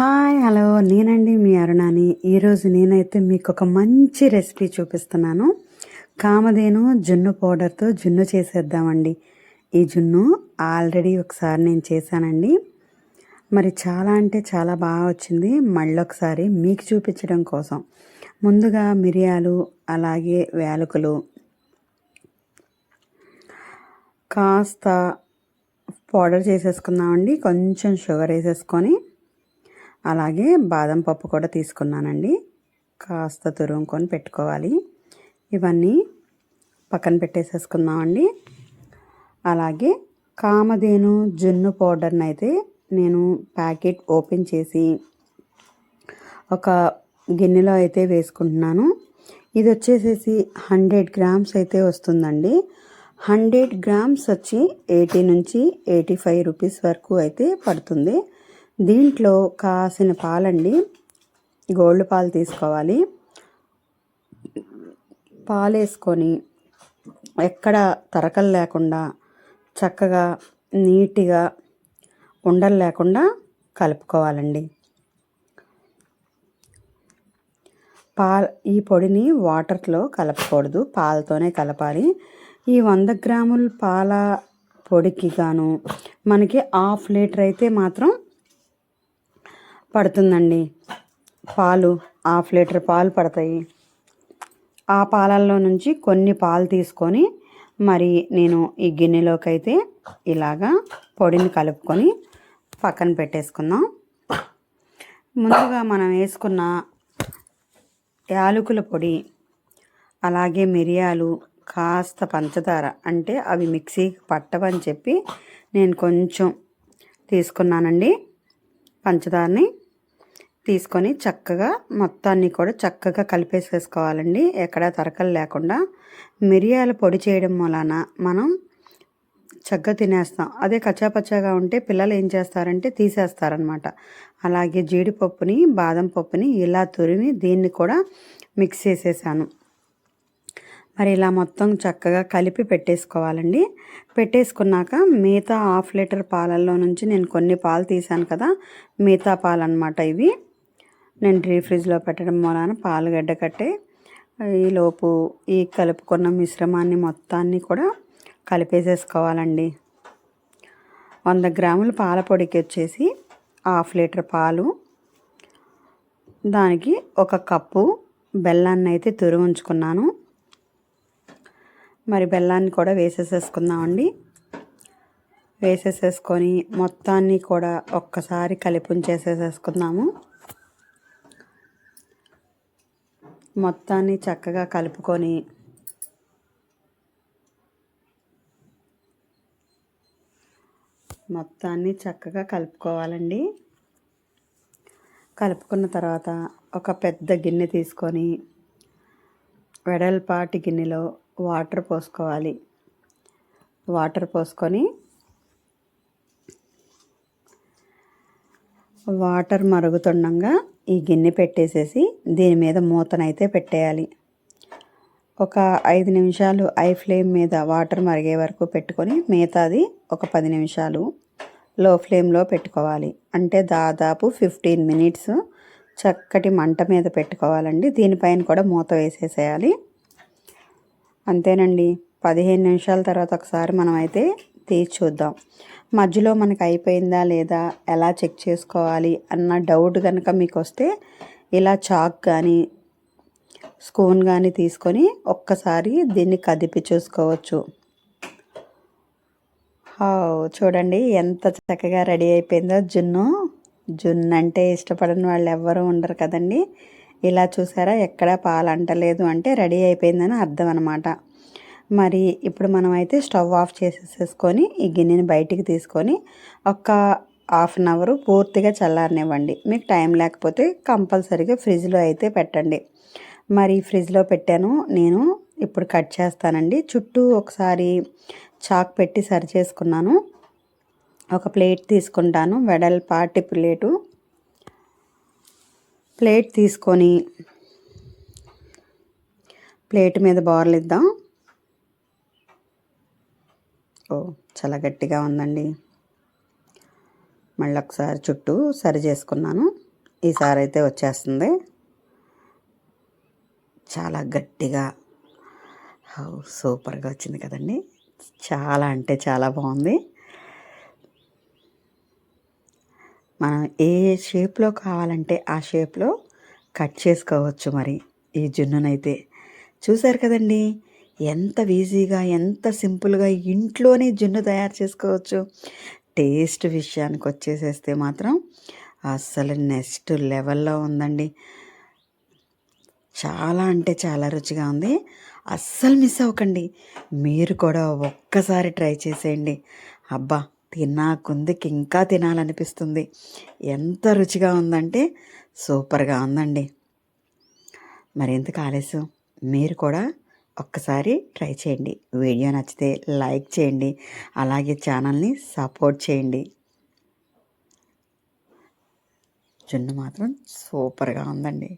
Hi hello. నేనండి మీ అరుణాని. ఈరోజు నేనైతే మీకు ఒక మంచి రెసిపీ చూపిస్తున్నాను. కామధేను జున్ను పౌడర్తో జున్ను చేసేద్దామండి. ఈ జున్ను ఆల్రెడీ ఒకసారి నేను చేశానండి. మరి చాలా అంటే చాలా బాగా వచ్చింది. మళ్ళీ ఒకసారి మీకు చూపించడం కోసం. ముందుగా మిరియాలు అలాగే వేలుకలు కాస్త పౌడర్ చేసేసుకుందామండి. కొంచెం షుగర్ వేసేసుకొని అలాగే బాదం పప్పు కూడా తీసుకున్నానండి. కాస్త తురుముకొని పెట్టుకోవాలి. ఇవన్నీ పక్కన పెట్టేసేసుకుందామండి. అలాగే కామధేను జున్ను పౌడర్ని అయితే నేను ప్యాకెట్ ఓపెన్ చేసి ఒక గిన్నెలో అయితే వేసుకుంటున్నాను. ఇది వచ్చేసేసి హండ్రెడ్ గ్రామ్స్ అయితే వస్తుందండి. హండ్రెడ్ గ్రామ్స్ వచ్చి ఎయిటీ నుంచి ఎయిటీ ఫైవ్ రూపీస్ వరకు అయితే పడుతుంది. దీంట్లో కాసిన పాలండి. గోల్డ్ పాలు తీసుకోవాలి. పాలు వేసుకొని ఎక్కడ తరకలు లేకుండా చక్కగా నీట్గా ఉండలు లేకుండా కలుపుకోవాలండి. పాల్ ఈ పొడిని వాటర్లో కలపకూడదు. పాలతోనే కలపాలి. ఈ వంద గ్రాముల పాల పొడికి గాను మనకి హాఫ్ లీటర్ అయితే మాత్రం పడుతుందండి. పాలు హాఫ్ లీటర్ పాలు పడతాయి. ఆ పాలల్లో నుంచి కొన్ని పాలు తీసుకొని మరి నేను ఈ గిన్నెలోకి అయితే ఇలాగా పొడిని కలుపుకొని పక్కన పెట్టేసుకుందాం. ముందుగా మనం వేసుకున్న యాలకుల పొడి అలాగే మిరియాలు కాస్త పంచదార అంటే అవి మిక్సీకి పట్టవని చెప్పి నేను కొంచెం తీసుకున్నానండి పంచదారని. తీసుకొని చక్కగా మొత్తాన్ని కూడా చక్కగా కలిపేసేసుకోవాలండి. ఎక్కడ తరకలు లేకుండా. మిరియాల పొడి చేయడం వలన మనం చక్కగా తినేస్తాం. అదే కచ్చాపచ్చాగా ఉంటే పిల్లలు ఏం చేస్తారంటే తీసేస్తారనమాట. అలాగే జీడిపప్పుని బాదం పప్పుని ఇలా తురిమి దీన్ని కూడా మిక్స్ చేసేసాను. మరి ఇలా మొత్తం చక్కగా కలిపి పెట్టేసుకోవాలండి. పెట్టేసుకున్నాక మిగతా హాఫ్ లీటర్ పాలల్లో నుంచి నేను కొన్ని పాలు తీసాను కదా. మిగతా పాలు అనమాట ఇవి. నేను డ్రీ ఫ్రిడ్జ్లో పెట్టడం వలన పాలు గడ్డ కట్టే ఈలోపు ఈ కలుపుకున్న మిశ్రమాన్ని మొత్తాన్ని కూడా కలిపేసేసుకోవాలండి. వంద గ్రాముల పాల పొడికి వచ్చేసి హాఫ్ లీటర్ పాలు దానికి ఒక కప్పు బెల్లాన్ని అయితే తురుము ఉంచుకున్నాను. మరి బెల్లాన్ని కూడా వేసేసేసుకుందామండి. వేసేసేసుకొని మొత్తాన్ని కూడా ఒక్కసారి కలిపుంచేసేసేసుకుందాము మొత్తాన్ని చక్కగా కలుపుకొని మొత్తాన్ని చక్కగా కలుపుకోవాలండి. కలుపుకున్న తర్వాత ఒక పెద్ద గిన్నె తీసుకొని వెడల్పాటి గిన్నెలో వాటర్ పోసుకోవాలి. వాటర్ పోసుకొని వాటర్ మరుగుతుండగా ఈ గిన్నె పెట్టేసేసి దీని మీద మూతనైతే పెట్టేయాలి. ఒక ఐదు నిమిషాలు ఐ ఫ్లేమ్ మీద వాటర్ మరిగే వరకు పెట్టుకొని మిగతాది ఒక పది నిమిషాలు లో ఫ్లేమ్లో పెట్టుకోవాలి. అంటే దాదాపు ఫిఫ్టీన్ మినిట్స్ చక్కటి మంట మీద పెట్టుకోవాలండి. దీనిపైన కూడా మూత వేసేసేయాలి. అంతేనండి. పదిహేను నిమిషాల తర్వాత ఒకసారి మనమైతే తీసి చూద్దాం. మధ్యలో మనకు అయిపోయిందా లేదా ఎలా చెక్ చేసుకోవాలి అన్న డౌట్ కనుక మీకు వస్తే ఇలా చాక్ కానీ స్పూన్ కానీ తీసుకొని ఒక్కసారి దీన్ని కదిపి చూసుకోవచ్చు. చూడండి ఎంత చక్కగా రెడీ అయిపోయిందో. జున్ను జున్ను అంటే ఇష్టపడని వాళ్ళు ఎవ్వరూ ఉండరు కదండి. ఇలా చూసారా ఎక్కడ పాలు అంటలేదు అంటే రెడీ అయిపోయిందని అర్థం అనమాట మరి ఇప్పుడు మనం అయితే స్టవ్ ఆఫ్ చేసేసుకొని ఈ గిన్నెని బయటికి తీసుకొని ఒక హాఫ్ అన్ అవర్ పూర్తిగా చల్లారనివ్వండి. మీకు టైం లేకపోతే కంపల్సరీగా ఫ్రిడ్జ్లో అయితే పెట్టండి. మరి ఫ్రిడ్జ్లో పెట్టాను. నేను ఇప్పుడు కట్ చేస్తానండి. చుట్టూ ఒకసారి చాక్ పెట్టి సరి చేసుకున్నాను ఒక ప్లేట్ తీసుకుంటాను. వెడల్పాటి ప్లేటు. ప్లేట్ తీసుకొని ప్లేట్ మీద బోర్లిద్దాం. ఓ చాలా గట్టిగా ఉందండి. మళ్ళీ ఒకసారి చుట్టూ సరి చేసుకున్నాను. ఈసారి అయితే వచ్చేస్తుంది. చాలా గట్టిగా. హౌ సూపర్గా వచ్చింది కదండి. చాలా అంటే చాలా బాగుంది. మనం ఏ షేప్లో కావాలంటే ఆ షేప్లో కట్ చేసుకోవచ్చు మరి ఈ జున్నునైతే. చూసారు కదండి? ఎంత ఈజీగా ఎంత సింపుల్గా ఇంట్లోనే జున్ను తయారు చేసుకోవచ్చు. టేస్ట్ విషయానికి వచ్చేసేస్తే మాత్రం అస్సలు నెక్స్ట్ లెవెల్లో ఉందండి. చాలా అంటే చాలా రుచిగా ఉంది. అస్సలు మిస్ అవ్వకండి. మీరు కూడా ఒక్కసారి ట్రై చేసేయండి. అబ్బా తిన్నాకుందికి ఇంకా తినాలనిపిస్తుంది. ఎంత రుచిగా ఉందంటే సూపర్గా ఉందండి. మరి ఎందుకు ఆలస్యం? మీరు కూడా ఒక్కసారి ట్రై చేయండి. వీడియో నచ్చితే లైక్ చేయండి. అలాగే ఛానల్ని సపోర్ట్ చేయండి. జున్ను మాత్రం సూపర్గా ఉందండి.